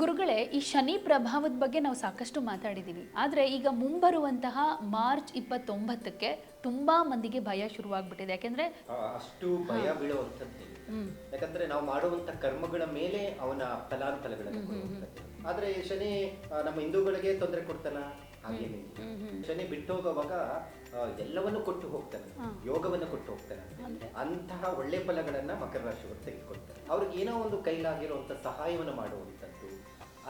ಗುರುಗಳೇ ಈ ಶನಿ ಪ್ರಭಾವದ ಬಗ್ಗೆ ನಾವು ಸಾಕಷ್ಟು ಮಾತಾಡಿದ್ದೀವಿ ಆದರೆ ಈಗ ಮುಂಬರುವಂತಹ ಮಾರ್ಚ್ ಇಪ್ಪತ್ತೊಂಬತ್ತಕ್ಕೆ ತುಂಬಾ ಮಂದಿಗೆ ಭಯ ಶುರುವಾಗ್ಬಿಟ್ಟಿದೆ. ಯಾಕೆಂದ್ರೆ ಅಷ್ಟು ಭಯ ಬೀಳುವಂಥದ್ದು ಯಾಕಂದ್ರೆ ನಾವು ಮಾಡುವಂತ ಕರ್ಮಗಳ ಮೇಲೆ ಅವನ ಫಲಾನುಫಲಗಳನ್ನು ಆದ್ರೆ ಶನಿ ನಮ್ಮ ಹಿಂದೂಗಳಿಗೆ ತೊಂದರೆ ಕೊಡ್ತಾನ? ಹಾಗೇನೆ ಶನಿ ಬಿಟ್ಟು ಹೋಗುವಾಗ ಎಲ್ಲವನ್ನು ಕೊಟ್ಟು ಹೋಗ್ತಾನೆ. ಯೋಗವನ್ನು ಕೊಟ್ಟು ಹೋಗ್ತಾನೆ ಅಂತಹ ಒಳ್ಳೆ ಫಲಗಳನ್ನ ಮಕರ ರಾಶಿಯವರು ತೆಗೆದುಕೊಳ್ತಾರೆ. ಅವ್ರಿಗೆ ಏನೋ ಒಂದು ಕೈಲಾಗಿರುವಂತ ಸಹಾಯವನ್ನು ಮಾಡುವಂಥದ್ದು.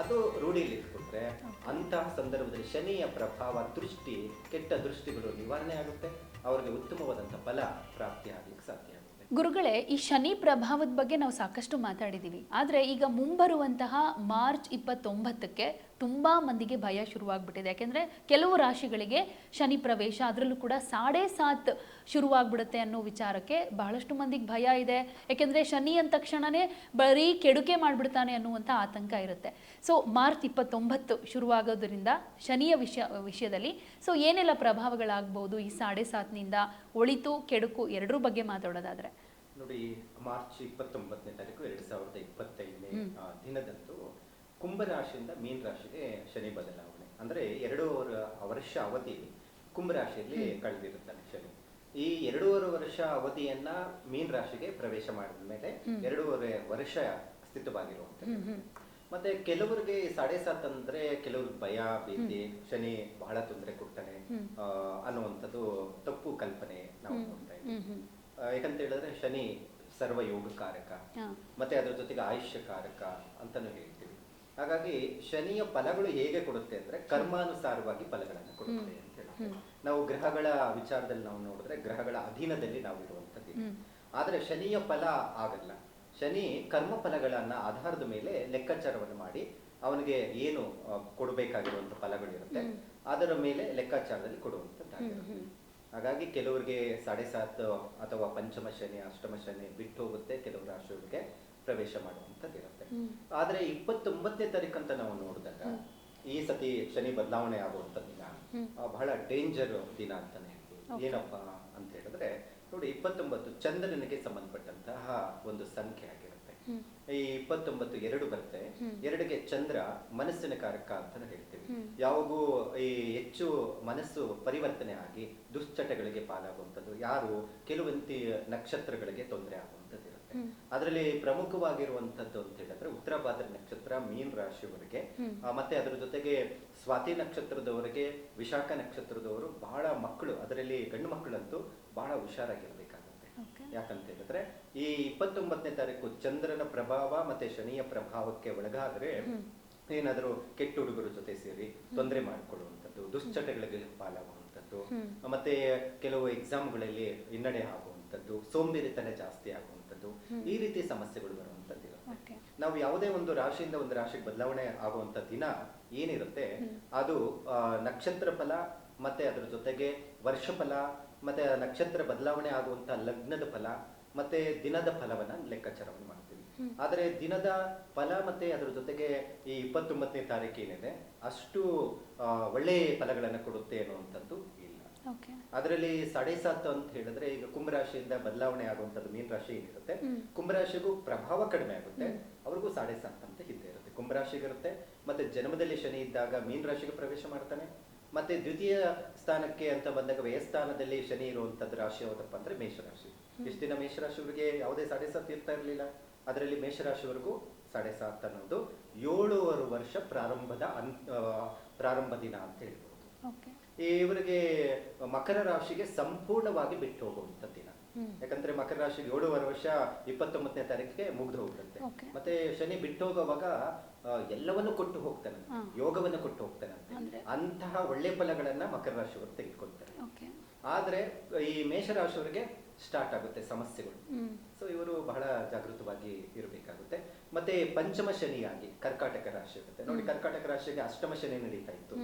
ಅದು ರೂಢಿಯಲ್ಲಿ ಇಟ್ಕೊಂಡ್ರೆ ಅಂತಹ ಸಂದರ್ಭದಲ್ಲಿ ಶನಿಯ ಪ್ರಭಾವ ದೃಷ್ಟಿ, ಕೆಟ್ಟ ದೃಷ್ಟಿಗಳು ನಿವಾರಣೆ ಆಗುತ್ತೆ. ಅವರಿಗೆ ಉತ್ತಮವಾದಂಥ ಫಲ ಪ್ರಾಪ್ತಿ ಆಗ್ಲಿಕ್ಕೆ ಸಾಧ್ಯ ಆಗುತ್ತೆ. ಗುರುಗಳೇ, ಈ ಶನಿ ಪ್ರಭಾವದ ಬಗ್ಗೆ ನಾವು ಸಾಕಷ್ಟು ಮಾತಾಡಿದ್ದೀವಿ. ಆದರೆ ಈಗ ಮುಂಬರುವಂತಹ ಮಾರ್ಚ್ ಇಪ್ಪತ್ತೊಂಬತ್ತಕ್ಕೆ ತುಂಬಾ ಮಂದಿಗೆ ಭಯ ಶುರುವಾಗ್ಬಿಟ್ಟಿದೆ. ಯಾಕೆಂದ್ರೆ ಕೆಲವು ರಾಶಿಗಳಿಗೆ ಶನಿ ಪ್ರವೇಶ, ಅದರಲ್ಲೂ ಕೂಡ ಸಾಡೆ ಸಾತ್ ಶುರುವಾಗ್ಬಿಡುತ್ತೆ ಅನ್ನೋ ವಿಚಾರಕ್ಕೆ ಬಹಳಷ್ಟು ಮಂದಿಗೆ ಭಯ ಇದೆ. ಯಾಕೆಂದರೆ ಶನಿ ಅಂದ ತಕ್ಷಣವೇ ಬರೀ ಕೆಡುಕೆ ಮಾಡಿಬಿಡ್ತಾನೆ ಅನ್ನುವಂಥ ಆತಂಕ ಇರುತ್ತೆ. ಸೊ ಮಾರ್ಚ್ ಇಪ್ಪತ್ತೊಂಬತ್ತು ಶುರುವಾಗೋದ್ರಿಂದ ಶನಿಯ ವಿಷಯ ವಿಷಯದಲ್ಲಿ ಸೊ ಏನೆಲ್ಲ ಪ್ರಭಾವಗಳಾಗ್ಬೋದು ಈ ಸಾಡೆ ಸಾತ್ನಿಂದ? ಒಳಿತು ಕೆಡುಕು ಎರಡರ ಬಗ್ಗೆ ಮಾತಾಡೋದಾದ್ರೆ. ನೋಡಿ ಮಾರ್ಚ್ ಇಪ್ಪತ್ತೊಂಬತ್ತನೇ ತಾರೀಕು ಎರಡು ಸಾವಿರದ ಇಪ್ಪತ್ತೈದನೇ ದಿನದಂದು ಕುಂಭರಾಶಿಯಿಂದ ಮೀನ ರಾಶಿಗೆ ಶನಿ ಬದಲಾವಣೆ. ಅಂದರೆ ಎರಡು ವರ್ಷ ಅವಧಿ ಕುಂಭರಾಶಿಯಲ್ಲಿ ಕಳೆದಿರುತ್ತಾನೆ ಶನಿ. ಈ ಎರಡೂವರೆ ವರ್ಷ ಅವಧಿಯನ್ನ ಮೀನ್ ರಾಶಿಗೆ ಪ್ರವೇಶ ಮಾಡಿದ ಮೇಲೆ ಎರಡೂವರೆ ವರ್ಷ ಸ್ಥಿತವಾಗಿರುವಂಥದ್ದು. ಮತ್ತೆ ಕೆಲವರಿಗೆ ಸಾಡೆ ಸಾತ್ ಅಂದ್ರೆ ಕೆಲವ್ರಿಗೆ ಭಯ ಭೀತಿ ಶನಿ ಬಹಳ ತೊಂದರೆ ಕೊಡ್ತಾನೆ ಅನ್ನುವಂಥದ್ದು ತಪ್ಪು ಕಲ್ಪನೆ ನಾವು ನೋಡ್ತಾ ಇದ್ದೀವಿ. ಯಾಕಂತ ಹೇಳಿದ್ರೆ ಶನಿ ಸರ್ವ ಯೋಗಕಾರಕ. ಮತ್ತೆ ಅದರ ಜೊತೆಗೆ ಆಯುಷ್ಯಕಾರಕ ಅಂತಾನು ಹೇಳ್ತೀವಿ. ಹಾಗಾಗಿ ಶನಿಯ ಫಲಗಳು ಹೇಗೆ ಕೊಡುತ್ತೆ ಅಂದ್ರೆ ಕರ್ಮಾನುಸಾರವಾಗಿ ಫಲಗಳನ್ನು ಕೊಡುತ್ತೆ ಅಂತ ಹೇಳ್ತೀವಿ. ನಾವು ಗ್ರಹಗಳ ವಿಚಾರದಲ್ಲಿ ನಾವು ನೋಡಿದ್ರೆ ಗ್ರಹಗಳ ಅಧೀನದಲ್ಲಿ ನಾವು ಇರುವಂತದ್ದು ಆದರೆ ಶನಿಯ ಫಲ ಆಗಲ್ಲ. ಶನಿ ಕರ್ಮ ಫಲಗಳನ್ನ ಆಧಾರದ ಮೇಲೆ ಲೆಕ್ಕಾಚಾರವನ್ನು ಮಾಡಿ ಅವನಿಗೆ ಏನು ಕೊಡಬೇಕಾಗಿರುವಂಥ ಫಲಗಳಿರುತ್ತೆ ಅದರ ಮೇಲೆ ಲೆಕ್ಕಾಚಾರದಲ್ಲಿ ಕೊಡುವಂಥದ್ದಾಗಿರುತ್ತೆ ಹಾಗಾಗಿ ಕೆಲವರಿಗೆ ಸಾಡೆ ಸಾತ್ ಅಥವಾ ಪಂಚಮ ಶನಿ ಅಷ್ಟಮ ಶನಿ ಬಿಟ್ಟು ಹೋಗುತ್ತೆ ಕೆಲವು ರಾಶಿಯವರಿಗೆ ಪ್ರವೇಶ ಮಾಡುವಂಥದ್ದು ಇರುತ್ತೆ ಆದರೆ ಇಪ್ಪತ್ತೊಂಬತ್ತನೇ ತಾರೀಕು ಅಂತ ನಾವು ನೋಡಿದಾಗ ಈ ಸತಿ ಶನಿ ಬದಲಾವಣೆ ಆಗುವಂತ ದಿನ ಆ, ಬಹಳ ಡೇಂಜರ್ ದಿನ ಅಂತಾನೆ ಹೇಳ್ಬೋದು. ಏನಪ್ಪಾ ಅಂತ ಹೇಳಿದ್ರೆ ನೋಡಿ ಇಪ್ಪತ್ತೊಂಬತ್ತು ಚಂದ್ರನಿಗೆ ಸಂಬಂಧಪಟ್ಟಂತಹ ಒಂದು ಸಂಖ್ಯೆ ಆಗಿರುತ್ತೆ. ಈ ಇಪ್ಪತ್ತೊಂಬತ್ತು ಎರಡು ಬರುತ್ತೆ. ಎರಡಿಗೆ ಚಂದ್ರ ಮನಸ್ಸಿನ ಕಾರಕ ಅಂತ ಹೇಳ್ತೀವಿ. ಯಾವಾಗೂ ಈ ಹೆಚ್ಚು ಮನಸ್ಸು ಪರಿವರ್ತನೆ ಆಗಿ ದುಶ್ಚಟಗಳಿಗೆ ಪಾಲಾಗುವಂಥದ್ದು. ಯಾರು ಕೆಲವಂತಿ ನಕ್ಷತ್ರಗಳಿಗೆ ತೊಂದರೆ ಆಗುವಂಥದ್ದು ಅದರಲ್ಲಿ ಪ್ರಮುಖವಾಗಿರುವಂತದ್ದು ಅಂತ ಹೇಳಿದ್ರೆ ಉತ್ತರ ಭಾದ್ರ ನಕ್ಷತ್ರ ಮೀನ್ ರಾಶಿಯವರಿಗೆ ಮತ್ತೆ ಅದರ ಜೊತೆಗೆ ಸ್ವಾತಿ ನಕ್ಷತ್ರದವರಿಗೆ ವಿಶಾಖ ನಕ್ಷತ್ರದವರು ಬಹಳ ಮಕ್ಕಳು ಅದರಲ್ಲಿ ಗಂಡು ಮಕ್ಕಳಂತೂ ಬಹಳ ಹುಷಾರಾಗಿರ್ಬೇಕಾಗುತ್ತೆ. ಯಾಕಂತ ಹೇಳಿದ್ರೆ ಈ ಇಪ್ಪತ್ತೊಂಬತ್ತನೇ ತಾರೀಕು ಚಂದ್ರನ ಪ್ರಭಾವ ಮತ್ತೆ ಶನಿಯ ಪ್ರಭಾವಕ್ಕೆ ಒಳಗಾದ್ರೆ ಏನಾದರೂ ಕೆಟ್ಟ ಹುಡುಗರ ಜೊತೆ ಸೇರಿ ತೊಂದರೆ ಮಾಡಿಕೊಳ್ಳುವಂಥದ್ದು ದುಶ್ಚಟಗಳಿಗೆ ಪಾಲಾಗುವಂಥದ್ದು ಮತ್ತೆ ಕೆಲವು ಎಕ್ಸಾಮ್ಗಳಲ್ಲಿ ಹಿನ್ನಡೆ ಆಗುವಂಥದ್ದು ಸೋಂಬೇರಿತನ ಜಾಸ್ತಿ ಆಗುವಂಥದ್ದು ಈ ರೀತಿ ಸಮಸ್ಯೆಗಳು ಬರುವಂಥದ್ದು ಇರುತ್ತೆ ನಾವು ಯಾವುದೇ ಒಂದು ರಾಶಿಯಿಂದ ಒಂದು ರಾಶಿಗೆ ಬದಲಾವಣೆ ಆಗುವಂತ ದಿನ ಏನಿರುತ್ತೆ ಅದು ನಕ್ಷತ್ರ ಫಲ ಮತ್ತೆ ಅದರ ಜೊತೆಗೆ ವರ್ಷ ಫಲ ಮತ್ತೆ ನಕ್ಷತ್ರ ಬದಲಾವಣೆ ಆಗುವಂತ ಲಗ್ನದ ಫಲ ಮತ್ತೆ ದಿನದ ಫಲವನ್ನ ಲೆಕ್ಕಾಚಾರವನ್ನು ಮಾಡ್ತೀವಿ. ಆದರೆ ದಿನದ ಫಲ ಮತ್ತೆ ಅದರ ಜೊತೆಗೆ ಈ ಇಪ್ಪತ್ತೊಂಬತ್ತನೇ ತಾರೀಕು ಏನಿದೆ ಅಷ್ಟು ಒಳ್ಳೆಯ ಒಳ್ಳೆ ಫಲಗಳನ್ನು ಕೊಡುತ್ತೆ ಅನ್ನುವಂಥದ್ದು ಅದರಲ್ಲಿ ಸಾಡೆ ಸಾತ್ ಅಂತ ಹೇಳಿದ್ರೆ ಈಗ ಕುಂಭರಾಶಿಯಿಂದ ಬದಲಾವಣೆ ಆಗುವಂತದ್ದು ಮೀನ್ ರಾಶಿ ಏನಿರುತ್ತೆ ಕುಂಭರಾಶಿಗೂ ಪ್ರಭಾವ ಕಡಿಮೆ ಆಗುತ್ತೆ ಅವ್ರಿಗೂ ಸಾಡೆ ಸಾತ್ ಅಂತ ಹಿಂದೆ ಇರುತ್ತೆ. ಕುಂಭರಾಶಿಗಿರುತ್ತೆ ಮತ್ತೆ ಜನ್ಮದಲ್ಲಿ ಶನಿ ಇದ್ದಾಗ ಮೀನ್ ರಾಶಿಗೆ ಪ್ರವೇಶ ಮಾಡ್ತಾನೆ. ಮತ್ತೆ ದ್ವಿತೀಯ ಸ್ಥಾನಕ್ಕೆ ಅಂತ ಬಂದಾಗ ವ್ಯಯಸ್ಥಾನದಲ್ಲಿ ಶನಿ ಇರುವಂತದ್ದು ರಾಶಿ ಯಾವುದಪ್ಪ ಅಂದ್ರೆ ಮೇಷರಾಶಿ. ಇಷ್ಟು ದಿನ ಮೇಷರಾಶಿಯವರಿಗೆ ಯಾವುದೇ ಸಾಡೆ ಸಾತ್ ಇರ್ತಾ ಇರಲಿಲ್ಲ. ಅದರಲ್ಲಿ ಮೇಷರಾಶಿವರೆಗೂ ಸಾಡೆ ಸಾತ್ ಅನ್ನೋದು ಏಳೂವರೆ ವರ್ಷ ಪ್ರಾರಂಭದ ಅನ್ ಪ್ರಾರಂಭ ದಿನ ಅಂತ ಹೇಳ್ಬೋದು. ಓಕೆ ಇವರಿಗೆ ಮಕರ ರಾಶಿಗೆ ಸಂಪೂರ್ಣವಾಗಿ ಬಿಟ್ಟು ಹೋಗುವಂತ ದಿನ. ಯಾಕಂದ್ರೆ ಮಕರ ರಾಶಿಗೆ ಏಳುವರೆ ವರ್ಷ ಇಪ್ಪತ್ತೊಂಬತ್ತನೇ ತಾರೀಕಿಗೆ ಮುಗ್ದು ಹೋಗುತ್ತೆ. ಮತ್ತೆ ಶನಿ ಬಿಟ್ಟು ಹೋಗುವಾಗ ಎಲ್ಲವನ್ನು ಕೊಟ್ಟು ಹೋಗ್ತಾನೆ. ಯೋಗವನ್ನು ಕೊಟ್ಟು ಹೋಗ್ತಾನಂತೆ? ಅಂತಹ ಒಳ್ಳೆ ಫಲಗಳನ್ನ ಮಕರ ರಾಶಿಯವರು ತೆಗೆದುಕೊಳ್ತಾರೆ. ಆದ್ರೆ ಈ ಮೇಷರಾಶಿಯವರಿಗೆ ಸ್ಟಾರ್ಟ್ ಆಗುತ್ತೆ ಸಮಸ್ಯೆಗಳು. ಸೊ ಇವರು ಬಹಳ ಜಾಗೃತವಾಗಿ ಇರಬೇಕಾಗುತ್ತೆ. ಮತ್ತೆ ಪಂಚಮ ಶನಿಯಾಗಿ ಕರ್ಕಾಟಕ ರಾಶಿ ಇರುತ್ತೆ. ನೋಡಿ ಕರ್ಕಾಟಕ ರಾಶಿಗೆ ಅಷ್ಟಮ ಶನಿ ನಡೀತಾ ಇತ್ತು.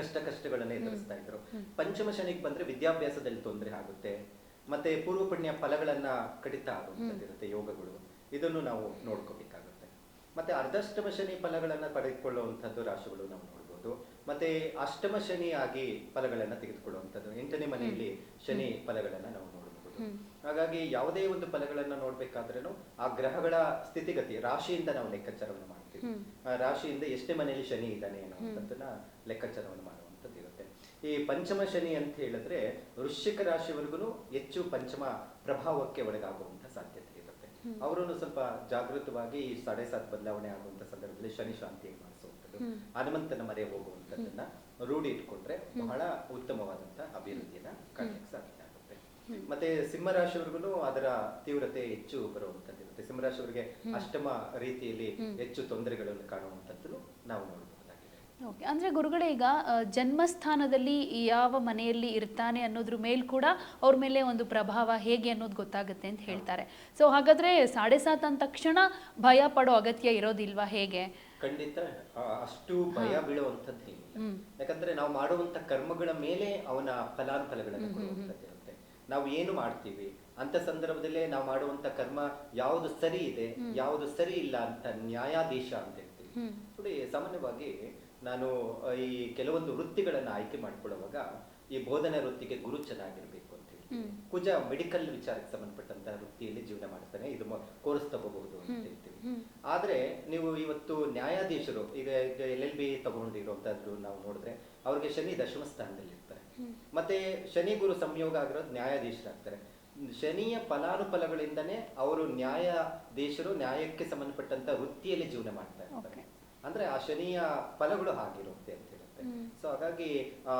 ಅಷ್ಟ ಕಷ್ಟಗಳನ್ನ ಎದುರಿಸ್ತಾ ಇದ್ರು. ಪಂಚಮ ಶನಿಗೆ ಬಂದ್ರೆ ವಿದ್ಯಾಭ್ಯಾಸದಲ್ಲಿ ತೊಂದರೆ ಆಗುತ್ತೆ. ಮತ್ತೆ ಪೂರ್ವ ಪುಣ್ಯ ಫಲಗಳನ್ನ ಕಡಿತ ಆಗುವಂತದ್ದಿರುತ್ತೆ ಯೋಗಗಳು. ಇದನ್ನು ನಾವು ನೋಡ್ಕೋಬೇಕಾಗುತ್ತೆ. ಮತ್ತೆ ಅರ್ಧಷ್ಟಮ ಶನಿ ಫಲಗಳನ್ನ ಪಡೆದುಕೊಳ್ಳುವಂಥದ್ದು ರಾಶಿಗಳು ನಾವು ನೋಡ್ಬೋದು. ಮತ್ತೆ ಅಷ್ಟಮ ಶನಿ ಆಗಿ ಫಲಗಳನ್ನ ತೆಗೆದುಕೊಳ್ಳುವಂಥದ್ದು. ಎಂಟನೇ ಮನೆಯಲ್ಲಿ ಶನಿ ಫಲಗಳನ್ನ ನಾವು ನೋಡಬಹುದು ಹಾಗಾಗಿ ಯಾವುದೇ ಒಂದು ಫಲಗಳನ್ನ ನೋಡ್ಬೇಕಾದ್ರೂ ಆ ಗ್ರಹಗಳ ಸ್ಥಿತಿಗತಿ ರಾಶಿಯಿಂದ ನಾವು ಲೆಕ್ಕಾಚಾರವನ್ನು ಮಾಡ್ತೀವಿ. ಆ ರಾಶಿಯಿಂದ ಎಷ್ಟೇ ಮನೆಯಲ್ಲಿ ಶನಿ ಇದ್ದಾನೆ ಅನ್ನೋದನ್ನ ಲೆಕ್ಕಾಚಾರವನ್ನು ಮಾಡುವಂಥದ್ದು ಇರುತ್ತೆ. ಈ ಪಂಚಮ ಶನಿ ಅಂತ ಹೇಳಿದ್ರೆ ವೃಶ್ಚಿಕ ರಾಶಿವರೆಗೂ ಹೆಚ್ಚು ಪಂಚಮ ಪ್ರಭಾವಕ್ಕೆ ಒಳಗಾಗುವಂತ ಸಾಧ್ಯತೆ ಇರುತ್ತೆ. ಅವರನ್ನು ಸ್ವಲ್ಪ ಜಾಗೃತವಾಗಿ ಈ ಸಾಡೆ ಸಾತ್ ಬದಲಾವಣೆ ಆಗುವಂತ ಸಂದರ್ಭದಲ್ಲಿ ಶನಿ ಶಾಂತಿ ಮಾಡಿಸುವಂಥದ್ದು ಹನುಮಂತನ ಮರೆ ಹೋಗುವಂಥದ್ದನ್ನ ರೂಢಿ ಇಟ್ಕೊಂಡ್ರೆ ಬಹಳ ಉತ್ತಮವಾದಂತಹ ಅಭಿವೃದ್ಧಿಯನ್ನ ಕಾಣಲಿಕ್ಕೆ ಸಾಧ್ಯ. ಮತ್ತೆ ಸಿಂಹರಾಶಿಯವ್ರಿಗೂ ಅದರ ತೀವ್ರತೆ ಹೆಚ್ಚು ಬರುವಂತದ್ದು. ಮತ್ತೆ ಸಿಂಹರಾಶಿಯವರಿಗೆ ಅಷ್ಟಮ ರೀತಿಯಲ್ಲಿ ಹೆಚ್ಚು ತೊಂದರೆಗಳನ್ನು ಕಾಣುವಂತದ್ದು ನಾವು ನೋಡಬಹುದು ಓಕೆ ಅಂದರೆ ಗುರುಗಳೇ ಈಗ ಜನ್ಮಸ್ಥಾನದಲ್ಲಿ ಯಾವ ಮನೆಯಲ್ಲಿ ಇರ್ತಾನೆ ಅನ್ನೋದ್ರ ಮೇಲೆ ಕೂಡ ಅವ್ರ ಮೇಲೆ ಒಂದು ಪ್ರಭಾವ ಹೇಗೆ ಅನ್ನೋದು ಗೊತ್ತಾಗುತ್ತೆ ಅಂತ ಹೇಳ್ತಾರೆ. ಸೊ ಹಾಗಾದ್ರೆ ಸಾಡೆ ಸಾತ್ ಅಂದ ತಕ್ಷಣ ಭಯ ಪಡೋ ಅಗತ್ಯ ಇರೋದಿಲ್ವಾ ಹೇಗೆ? ಖಂಡಿತ ಅಷ್ಟು ಭಯ ಬೀಳುವಂಥದ್ದು ಯಾಕಂದ್ರೆ ನಾವು ಮಾಡುವಂತ ಕರ್ಮಗಳ ಮೇಲೆ ಅವನ ಫಲಾನುಫಲಗಳನ್ನು ನಾವು ಏನು ಮಾಡ್ತೀವಿ? ಅಂತ ಸಂದರ್ಭದಲ್ಲೇ ನಾವು ಮಾಡುವಂತ ಕರ್ಮ ಯಾವುದು ಸರಿ ಇದೆ ಯಾವುದು ಸರಿ ಇಲ್ಲ ಅಂತ ನ್ಯಾಯಾಧೀಶ ಅಂತ ಹೇಳ್ತೀವಿ. ನೋಡಿ ಸಾಮಾನ್ಯವಾಗಿ ನಾನು ಈ ಕೆಲವೊಂದು ವೃತ್ತಿಗಳನ್ನ ಆಯ್ಕೆ ಮಾಡ್ಕೊಳ್ಳುವಾಗ ಈ ಬೋಧನಾ ವೃತ್ತಿಗೆ ಗುರು ಚೆನ್ನಾಗಿರ್ಬೇಕು ಅಂತ ಹೇಳಿ. ಕುಜ ಮೆಡಿಕಲ್ ವಿಚಾರಕ್ಕೆ ಸಂಬಂಧಪಟ್ಟಂತಹ ವೃತ್ತಿಯಲ್ಲಿ ಜೀವನ ಮಾಡ್ತಾನೆ ಇದು ಕೋರ್ಸ್ ತಗೋಬಹುದು ಅಂತ ಹೇಳ್ತೀವಿ. ಆದ್ರೆ ನೀವು ಇವತ್ತು ನ್ಯಾಯಾಧೀಶರು ಈಗ ಎಲ್ ಎಲ್ ಬಿ ತಗೊಂಡಿರುವಂತಹದ್ದು ನಾವು ನೋಡಿದ್ರೆ ಅವ್ರಿಗೆ ಶನಿ ದಶಮ ಸ್ಥಾನದಲ್ಲಿ ಮತ್ತೆ ಶನಿ ಗುರು ಸಂಯೋಗ ಆಗಿರೋದು ನ್ಯಾಯಾಧೀಶರಾಗ್ತಾರೆ. ಶನಿಯ ಫಲಾನುಫಲಗಳಿಂದನೇ ಅವರು ನ್ಯಾಯಾಧೀಶರು ನ್ಯಾಯಕ್ಕೆ ಸಂಬಂಧಪಟ್ಟಂತ ವೃತ್ತಿಯಲ್ಲಿ ಜೀವನ ಮಾಡ್ತಾ ಇರ್ತಾರೆ. ಅಂದ್ರೆ ಆ ಶನಿಯ ಫಲಗಳು ಹಾಗಿರುತ್ತೆ ಅಂತ ಹೇಳುತ್ತೆ. ಸೊ ಹಾಗಾಗಿ ಆ,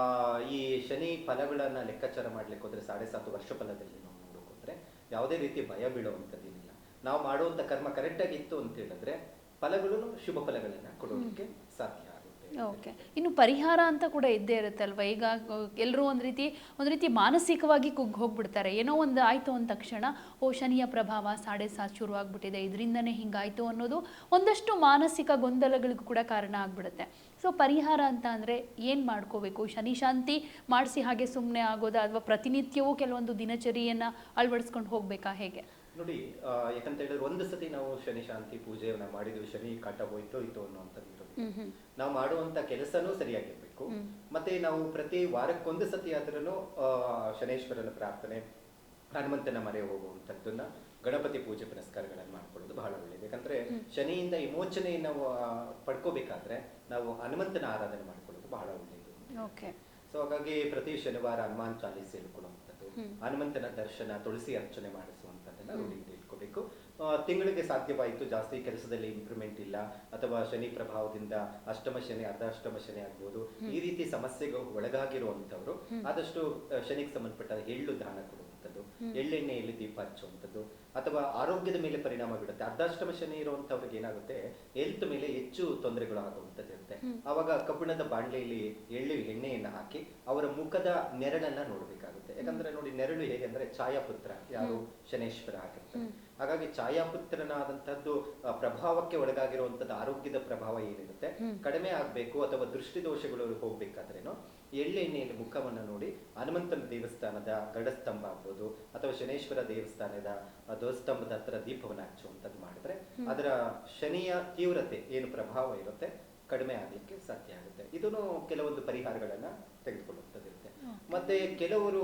ಈ ಶನಿ ಫಲಗಳನ್ನ ಲೆಕ್ಕಾಚಾರ ಮಾಡ್ಲಿಕ್ಕೆ ಹೋದ್ರೆ ಸಾಡೆ ಸಾತು ವರ್ಷ ಫಲದಲ್ಲಿ ನಾವು ನೋಡೋಕೆ ಹೋದ್ರೆ ಯಾವುದೇ ರೀತಿ ಭಯ ಬೀಳುವಂಥದ್ದೇನಿಲ್ಲ ನಾವು ಮಾಡುವಂತ ಕರ್ಮ ಕರೆಕ್ಟ್ ಆಗಿತ್ತು ಅಂತ ಹೇಳಿದ್ರೆ ಫಲಗಳು ಶುಭ ಫಲಗಳನ್ನ ಕೊಡೋದಕ್ಕೆ ಸಾಧ್ಯ ಆಗುತ್ತೆ ಓಕೆ ಇನ್ನು ಪರಿಹಾರ ಅಂತ ಕೂಡ ಇದ್ದೇ ಇರುತ್ತಲ್ವ ಈಗ ಎಲ್ಲರೂ ಒಂದು ರೀತಿ ಒಂದು ರೀತಿ ಮಾನಸಿಕವಾಗಿ ಕುಗ್ಗಿ ಹೋಗ್ಬಿಡ್ತಾರೆ. ಏನೋ ಒಂದು ಆಯಿತು ಅಂದ ತಕ್ಷಣ, ಓ ಶನಿಯ ಪ್ರಭಾವ ಸಾಡೆ ಶುರು ಆಗಿಬಿಟ್ಟಿದೆ. ಇದರಿಂದನೇ ಹಿಂಗಾಯಿತು ಅನ್ನೋದು ಒಂದಷ್ಟು ಮಾನಸಿಕ ಗೊಂದಲಗಳಿಗೂ ಕೂಡ ಕಾರಣ ಆಗ್ಬಿಡುತ್ತೆ. ಸೊ ಪರಿಹಾರ ಅಂತ ಅಂದರೆ ಏನು ಮಾಡ್ಕೋಬೇಕು? ಶನಿ ಶಾಂತಿ ಮಾಡಿಸಿ ಹಾಗೆ ಸುಮ್ಮನೆ ಆಗೋದಾ? ಅಥವಾ ಪ್ರತಿನಿತ್ಯವೂ ಕೆಲವೊಂದು ದಿನಚರಿಯನ್ನು ಅಳವಡಿಸ್ಕೊಂಡು ಹೋಗಬೇಕಾ ಹೇಗೆ? ನೋಡಿ ಯಾಕಂತ ಹೇಳಿದ್ರೆ ಒಂದು ಸತಿ ನಾವು ಶನಿ ಶಾಂತಿ ಪೂಜೆಯನ್ನ ಮಾಡಿದ್ವಿ ಶನಿ ಕಾಟ ಹೋಯ್ತೋ ಇತ್ತು ಅನ್ನುವಂಥದ್ದು ಇರೋದು. ನಾವು ಮಾಡುವಂತ ಕೆಲಸನೂ ಸರಿಯಾಗಿರ್ಬೇಕು. ಮತ್ತೆ ನಾವು ಪ್ರತಿ ವಾರಕ್ಕೊಂದು ಸತಿ ಆದ್ರೂ ಶನೇಶ್ವರನ ಪ್ರಾರ್ಥನೆ ಹನುಮಂತನ ಮರೆ ಹೋಗುವಂಥದ್ದನ್ನ ಗಣಪತಿ ಪೂಜೆ ಪುನಸ್ಕಾರಗಳನ್ನು ಮಾಡ್ಕೊಳ್ಳೋದು ಬಹಳ ಒಳ್ಳೆಯದು ಯಾಕಂದ್ರೆ ಶನಿಯಿಂದ ವಿಮೋಚನೆಯನ್ನು ಪಡ್ಕೋಬೇಕಾದ್ರೆ ನಾವು ಹನುಮಂತನ ಆರಾಧನೆ ಮಾಡ್ಕೊಳ್ಳೋದು ಬಹಳ ಒಳ್ಳೆಯದು ಓಕೆ. ಸೊ ಹಾಗಾಗಿ ಪ್ರತಿ ಶನಿವಾರ ಹನುಮಾನ್ ಚಾಲೀಸ್ ಹೇಳ್ಕೊಳ್ಳುವಂಥದ್ದು ಹನುಮಂತನ ದರ್ಶನ ತುಳಸಿ ಅರ್ಚನೆ ಮಾಡಿಸುವಂಥದ್ದನ್ನ ರೂಢಿಗೆ ಇಟ್ಕೋಬೇಕು. ತಿಂಗಳಿಗೆ ಸಾಧ್ಯವಾಯಿತು ಜಾಸ್ತಿ ಕೆಲಸದಲ್ಲಿ ಇಂಪ್ರೂವ್ಮೆಂಟ್ ಇಲ್ಲ ಅಥವಾ ಶನಿ ಪ್ರಭಾವದಿಂದ ಅಷ್ಟಮ ಶನಿ ಅರ್ಧಾಷ್ಟಮ ಶನಿ ಆಗ್ಬೋದು. ಈ ರೀತಿ ಸಮಸ್ಯೆಗೆ ಒಳಗಾಗಿರುವಂತವ್ರು ಆದಷ್ಟು ಶನಿಗೆ ಸಂಬಂಧಪಟ್ಟ ಎಳ್ಳು ದಾನ ಎಳ್ಳೆಣ್ಣೆಯಲ್ಲಿ ದೀಪ ಹಚ್ಚುವಂಥದ್ದು ಅಥವಾ ಆರೋಗ್ಯದ ಮೇಲೆ ಪರಿಣಾಮ ಬೀಳುತ್ತೆ ಅರ್ಧಾಷ್ಟಮ ಶನಿ ಇರುವಂತವ್ರಿಗೆ ಏನಾಗುತ್ತೆ? ಹೆಲ್ತ್ ಮೇಲೆ ಹೆಚ್ಚು ತೊಂದರೆಗಳು ಆಗುವಂಥದ್ದು ಇರುತ್ತೆ. ಆವಾಗ ಕಬ್ಬಿಣದ ಬಾಂಡ್ಲೆಯಲ್ಲಿ ಎಳ್ಳು ಎಣ್ಣೆಯನ್ನು ಹಾಕಿ ಅವರ ಮುಖದ ನೆರಳನ್ನ ನೋಡಬೇಕಾಗುತ್ತೆ. ಯಾಕಂದ್ರೆ ನೋಡಿ ನೆರಳು ಹೇಗೆ ಅಂದ್ರೆ ಛಾಯಾಪುತ್ರ ಯಾರು? ಶನೇಶ್ವರ ಆಗಿರ್ತಾರೆ. ಹಾಗಾಗಿ ಛಾಯಾಪುತ್ರನಾದಂತಹದ್ದು ಪ್ರಭಾವಕ್ಕೆ ಒಳಗಾಗಿರುವಂತದ್ದು ಆರೋಗ್ಯದ ಪ್ರಭಾವ ಏನಿರುತ್ತೆ? ಕಡಿಮೆ ಆಗ್ಬೇಕು ಅಥವಾ ದೃಷ್ಟಿ ದೋಷಗಳು ಹೋಗ್ಬೇಕಾದ್ರೇನು ಎಳ್ಳೆಣ್ಣೆಯಲ್ಲಿ ಮುಖವನ್ನು ನೋಡಿ ಹನುಮಂತನ ದೇವಸ್ಥಾನದ ಗಡಸ್ತಂಭ ಆಗ್ಬೋದು ಅಥವಾ ಶನೇಶ್ವರ ದೇವಸ್ಥಾನದ ಧ್ವಜಸ್ತಂಭದ ಹತ್ರ ದೀಪವನ್ನು ಹಚ್ಚುವಂಥದ್ದು ಮಾಡಿದ್ರೆ ಅದರ ಶನಿಯ ತೀವ್ರತೆ ಏನು ಪ್ರಭಾವ ಇರುತ್ತೆ? ಕಡಿಮೆ ಆಗ್ಲಿಕ್ಕೆ ಸಾಧ್ಯ ಆಗುತ್ತೆ. ಇದನ್ನು ಕೆಲವೊಂದು ಪರಿಹಾರಗಳನ್ನ ತೆಗೆದುಕೊಳ್ಳುವಂಥದ್ದಿರುತ್ತೆ ಮತ್ತೆ ಕೆಲವರು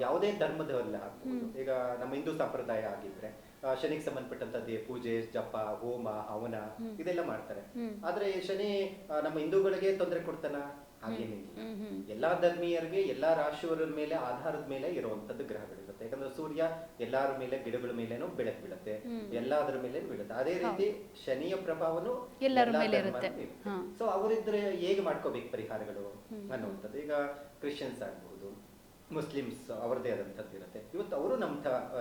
ಯಾವುದೇ ಧರ್ಮದಲ್ಲ ಈಗ ನಮ್ಮ ಹಿಂದೂ ಸಂಪ್ರದಾಯ ಆಗಿದ್ರೆ ಶನಿಗೆ ಸಂಬಂಧಪಟ್ಟಂತದ್ದೇ ಪೂಜೆ ಜಪ ಹೋಮ ಹವನ ಇದೆಲ್ಲ ಮಾಡ್ತಾರೆ. ಆದ್ರೆ ಶನಿ ನಮ್ಮ ಹಿಂದೂಗಳಿಗೆ ತೊಂದರೆ ಕೊಡ್ತಾನ? ಹಾಗೇನಿಲ್ಲ. ಎಲ್ಲಾ ಧರ್ಮೀಯರಿಗೆ ಎಲ್ಲಾ ರಾಶಿಯವರ ಮೇಲೆ ಆಧಾರದ ಮೇಲೆ ಇರುವಂತದ್ದು ಗ್ರಹಗಳಿರುತ್ತೆ ಯಾಕಂದ್ರೆ ಸೂರ್ಯ ಎಲ್ಲಾರ ಮೇಲೆ ಗಿಡಗಳ ಮೇಲೇನು ಬೆಳಕು ಬೀಳುತ್ತೆ. ಎಲ್ಲಾದ್ರ ಮೇಲೆ ಬೀಳುತ್ತೆ. ಅದೇ ರೀತಿ ಶನಿಯ ಪ್ರಭಾವನು ಎಲ್ಲರ ಮೇಲೆ ಇರುತ್ತೆ. ಸೊ ಅವರಿದ್ರೆ ಹೇಗೆ ಮಾಡ್ಕೋಬೇಕು ಪರಿಹಾರಗಳು ಅನ್ನುವಂಥದ್ದು. ಈಗ ಕ್ರಿಶ್ಚಿಯನ್ಸ್ ಆಗ್ಬಹುದು ಮುಸ್ಲಿಮ್ಸ್ ಅವರದೇ ಆದಂತದ್ದು ಇರುತ್ತೆ. ಇವತ್ತು ಅವರು ನಮ್ಮ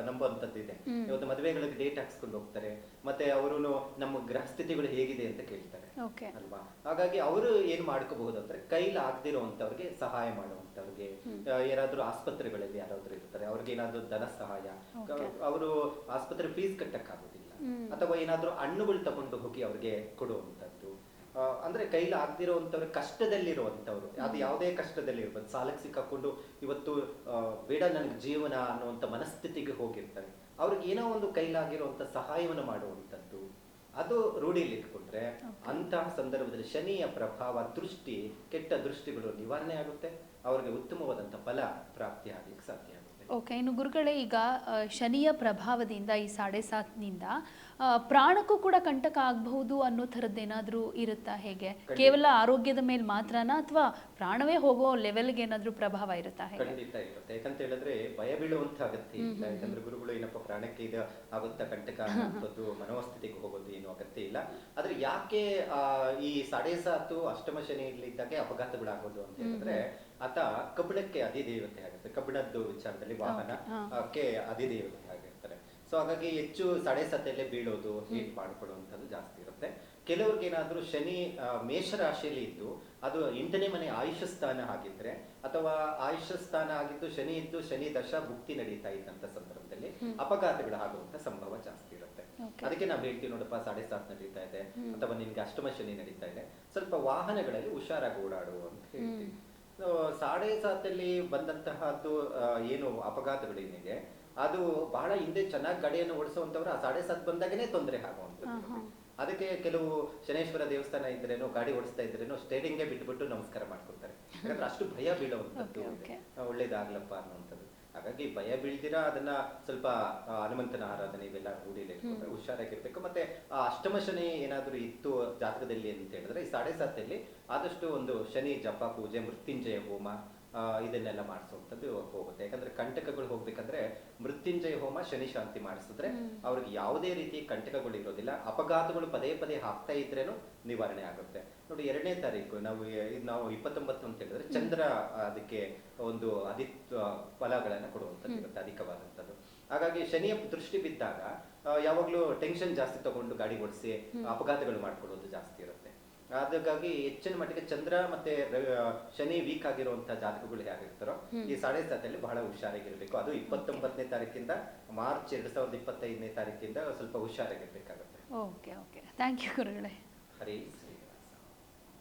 ನಂಬುವಂಥದ್ದು ಇದೆ. ಇವತ್ತು ಮದುವೆಗಳಿಗೆ ಡೇಟ್ ಹಾಕ್ಸ್ಕೊಂಡು ಹೋಗ್ತಾರೆ. ಮತ್ತೆ ಅವರು ನಮ್ಮ ಗ್ರಹಸ್ಥಿತಿಗಳು ಹೇಗಿದೆ ಅಂತ ಕೇಳ್ತಾರೆ. ಅಲ್ವಾ? ಹಾಗಾಗಿ ಅವರು ಏನ್ ಮಾಡ್ಕೋಬಹುದು ಅಂದ್ರೆ ಕೈಲಿ ಸಹಾಯ ಮಾಡುವಂತವ್ರಿಗೆ ಯಾರಾದರೂ ಆಸ್ಪತ್ರೆಗಳಲ್ಲಿ ಯಾರಾದ್ರೂ ಇರ್ತಾರೆ. ಅವ್ರಿಗೆ ಏನಾದ್ರೂ ಧನ ಸಹಾಯ. ಅವರು ಆಸ್ಪತ್ರೆ ಫೀಸ್ ಕಟ್ಟಕ್ಕಾಗೋದಿಲ್ಲ. ಅಥವಾ ಏನಾದ್ರೂ ಹಣ್ಣುಗಳು ತಗೊಂಡು ಹೋಗಿ ಅವ್ರಿಗೆ ಕೊಡುವಂತದ್ದು ಆ, ಅಂದ್ರೆ ಕೈಲಿ ಆಗ್ದಿರೋಂಥವ್ರು ಕಷ್ಟದಲ್ಲಿರುವಂತವ್ರು ಅದು ಯಾವುದೇ ಕಷ್ಟದಲ್ಲಿ ಇರ್ಬೋದು ಸಾಲಕ್ಕೆ ಸಿಕ್ಕಾಕೊಂಡು ಇವತ್ತು ಬೇಡ ನನಗೆ ಜೀವನ ಅನ್ನುವಂಥ ಮನಸ್ಥಿತಿಗೆ ಹೋಗಿರ್ತಾರೆ. ಅವ್ರಿಗೆ ಏನೋ ಒಂದು ಕೈಲಾಗಿರುವಂತ ಸಹಾಯವನ್ನು ಮಾಡುವಂಥದ್ದು. ಅದು ರೂಢಿಯಲ್ಲಿ ಇಟ್ಕೊಂಡ್ರೆ ಅಂತಹ ಸಂದರ್ಭದಲ್ಲಿ ಶನಿಯ ಪ್ರಭಾವ ದೃಷ್ಟಿ ಕೆಟ್ಟ ದೃಷ್ಟಿಗಳು ನಿವಾರಣೆ ಆಗುತ್ತೆ. ಅವ್ರಿಗೆ ಉತ್ತಮವಾದಂಥ ಫಲ ಪ್ರಾಪ್ತಿ ಆಗ್ಲಿಕ್ಕೆ ಸಾಧ್ಯ ಆಗುತ್ತೆ. ಓಕೆ ಇನ್ನು ಗುರುಗಳೇ ಈಗ ಶನಿಯ ಪ್ರಭಾವದಿಂದ ಈ ಸಾಡೆ ಸಾತ್ನಿಂದ ಪ್ರಾಣಕ್ಕೂ ಕೂಡ ಕಂಟಕ ಆಗಬಹುದು ಅನ್ನೋ ಥರದ್ದೇನಾದ್ರೂ ಇರುತ್ತಾ ಹೇಗೆ? ಕೇವಲ ಆರೋಗ್ಯದ ಮೇಲೆ ಮಾತ್ರನಾ ಅಥವಾ ಪ್ರಾಣವೇ ಹೋಗೋ ಲೆವೆಲ್ಗೆ ಏನಾದರೂ ಪ್ರಭಾವ ಇರುತ್ತಾ ಹೇಗೆ? ಖಂಡಿತ ಇರುತ್ತೆ. ಯಾಕಂತ ಹೇಳಿದ್ರೆ ಭಯ ಬೀಳುವಂತ ಅಗತ್ಯ ಇಲ್ಲ. ಯಾಕಂದ್ರೆ ಗುರುಗಳು ಏನಪ್ಪ ಪ್ರಾಣಕ್ಕೆ ಇದು ಆಗುತ್ತಾ ಕಂಟಕ ಅನ್ನುವಂಥದ್ದು ಮನೋಸ್ಥಿತಿಗೆ ಹೋಗೋದು ಏನು ಅಗತ್ಯ ಇಲ್ಲ. ಆದ್ರೆ ಯಾಕೆ ಈ ಸಾಡೆ ಸಾತು ಅಷ್ಟಮ ಶನಿಯಲ್ಲಿದ್ದಾಗೆ ಅಪಘಾತಗಳಾಗೋದು ಅಂತ ಹೇಳಿದ್ರೆ ಆತ ಕಬ್ಬಿಣಕ್ಕೆ ಅಧಿದೇವತೆ ಆಗುತ್ತೆ. ಕಬ್ಬಿಣದ್ದು ವಿಚಾರದಲ್ಲಿ ವಾಹನಕ್ಕೆ. ಅಧಿದೇವತೆ. ಸೊ ಹಾಗಾಗಿ ಹೆಚ್ಚು ಸಡೆ ಸತೆಯಲ್ಲೇ ಬೀಳೋದು ಹೀಟ್ ಮಾಡ್ಕೊಳ್ಳುವಂಥದ್ದು ಜಾಸ್ತಿ ಇರುತ್ತೆ. ಕೆಲವ್ರಿಗೆ ಏನಾದ್ರೂ ಶನಿ ಮೇಷರಾಶಿಯಲ್ಲಿ ಮೇಷ ರಾಶಿಯಲ್ಲಿ ಇದ್ದು ಅದು ಎಂಟನೇ ಮನೆ ಆಯುಷ ಸ್ಥಾನ ಆಗಿದ್ರೆ ಅಥವಾ ಆಯುಷ ಸ್ಥಾನ ಆಗಿದ್ದು ಶನಿ ಇದ್ದು ಶನಿ ದಶ ಭುಕ್ತಿ ನಡೀತಾ ಇದ್ದಂತ ಸಂದರ್ಭದಲ್ಲಿ ಅಪಘಾತಗಳು ಆಗುವಂತ ಸಂಭವ ಜಾಸ್ತಿ ಇರುತ್ತೆ. ಅದಕ್ಕೆ ನಾವು ಹೇಳ್ತೀವಿ ನೋಡಪ್ಪ ಸಾಡೆ ಸಾತ್ ನಡೀತಾ ಇದೆ ಅಥವಾ ನಿನ್ಗೆ ಅಷ್ಟಮ ಶನಿ ನಡೀತಾ ಇದೆ. ಸ್ವಲ್ಪ ವಾಹನಗಳಲ್ಲಿ ಹುಷಾರಾಗಿ ಓಡಾಡು ಅಂತ ಹೇಳ್ತೀವಿ. ಸಾಡೆ ಸಾತಲ್ಲಿ ಬಂದಂತಹದ್ದು ಏನು ಅಪಘಾತಗಳೇನಿದೆ ಅದು ಬಹಳ ಹಿಂದೆ ಚೆನ್ನಾಗಿ ಗಡಿಯನ್ನು ಓಡಿಸುವಂತವ್ರು ಆ ಸಾಡೆ ಸಾತ್ ಬಂದಾಗನೇ ತೊಂದರೆ ಆಗುವಂಥದ್ದು. ಅದಕ್ಕೆ ಕೆಲವು ಶನೇಶ್ವರ ದೇವಸ್ಥಾನ ಇದ್ರೇನು ಗಾಡಿ ಓಡಿಸ್ತಾ ಇದ್ರೇನು ಸ್ಟೇರಿಂಗೇ ಬಿಟ್ಬಿಟ್ಟು ನಮಸ್ಕಾರ ಮಾಡ್ಕೊತಾರೆ ಯಾಕಂದ್ರೆ ಅಷ್ಟು ಭಯ ಬೀಳುವಂಥದ್ದು. ಒಳ್ಳೇದಾಗ್ಲಪ್ಪ ಅನ್ನುವಂಥದ್ದು. ಹಾಗಾಗಿ ಭಯ ಬೀಳ್ದಿರಾ ಅದನ್ನ ಸ್ವಲ್ಪ ಹನುಮಂತನ ಆರಾಧನೆ ಇವೆಲ್ಲ ರೂಢಿಲಿ ಹುಷಾರಾಗಿರ್ಬೇಕು. ಮತ್ತೆ ಆ ಅಷ್ಟಮ ಶನಿ ಏನಾದರೂ ಇತ್ತು ಜಾತಕದಲ್ಲಿ ಅಂತ ಹೇಳಿದ್ರೆ ಈ ಸಾಡೆ ಸಾತಲ್ಲಿ ಆದಷ್ಟು ಒಂದು ಶನಿ ಜಪ ಪೂಜೆ ಮೃತ್ಯುಂಜಯ ಹೋಮ ಇದನ್ನೆಲ್ಲ ಮಾಡಿಸುವಂಥದ್ದು ಹೋಗುತ್ತೆ. ಯಾಕಂದ್ರೆ ಕಂಟಕಗಳು ಹೋಗ್ಬೇಕಂದ್ರೆ ಮೃತ್ಯುಂಜಯ ಹೋಮ ಶನಿ ಶಾಂತಿ ಮಾಡಿಸಿದ್ರೆ ಅವ್ರಿಗೆ ಯಾವುದೇ ರೀತಿ ಕಂಟಕಗಳು ಇರೋದಿಲ್ಲ. ಅಪಘಾತಗಳು ಪದೇ ಪದೇ ಆಗ್ತಾ ಇದ್ರೇನು ನಿವಾರಣೆ ಆಗುತ್ತೆ. ನೋಡಿ ಎರಡನೇ ತಾರೀಕು ನಾವು ಇದು ನಾವು ಇಪ್ಪತ್ತೊಂಬತ್ತು ಅಂತ ಹೇಳಿದ್ರೆ ಚಂದ್ರ ಅದಕ್ಕೆ ಒಂದು ಅಧಿ ಫಲಗಳನ್ನ ಕೊಡುವಂಥದ್ದು ಇರುತ್ತೆ ಅಧಿಕವಾದಂಥದ್ದು. ಹಾಗಾಗಿ ಶನಿಯ ದೃಷ್ಟಿ ಬಿದ್ದಾಗ ಯಾವಾಗ್ಲೂ ಟೆನ್ಷನ್ ಜಾಸ್ತಿ ತಗೊಂಡು ಗಾಡಿ ಓಡಿಸಿ ಅಪಘಾತಗಳು ಮಾಡ್ಕೊಳ್ಳೋದು ಜಾಸ್ತಿ ಇರುತ್ತೆ. ಅದಕ್ಕಾಗಿ ಹೆಚ್ಚಿನ ಮಟ್ಟಿಗೆ ಚಂದ್ರ ಮತ್ತೆ ಶನಿ ವೀಕ್ ಆಗಿರುವಂತಹ ಜಾತಕಗಳು ಹೇಗಿರ್ತಾರೋ ಈ ಸಾಡೆ ಸಾತಲ್ಲಿ ಬಹಳ ಹುಷಾರಾಗಿರ್ಬೇಕು. ಅದು ಇಪ್ಪತ್ತೊಂಬತ್ತನೇ ತಾರೀಕಿಂದ ಮಾರ್ಚ್ ಎರಡ್ ಸಾವಿರದ ಇಪ್ಪತ್ತೈದನೇ ತಾರೀಕಿಂದ ಸ್ವಲ್ಪ ಹುಷಾರಾಗಿರ್ಬೇಕಾಗುತ್ತೆ. ಓಕೆ ಓಕೆ ಥ್ಯಾಂಕ್ ಯು ಗುರುಗಳೇ. ಹರಿ.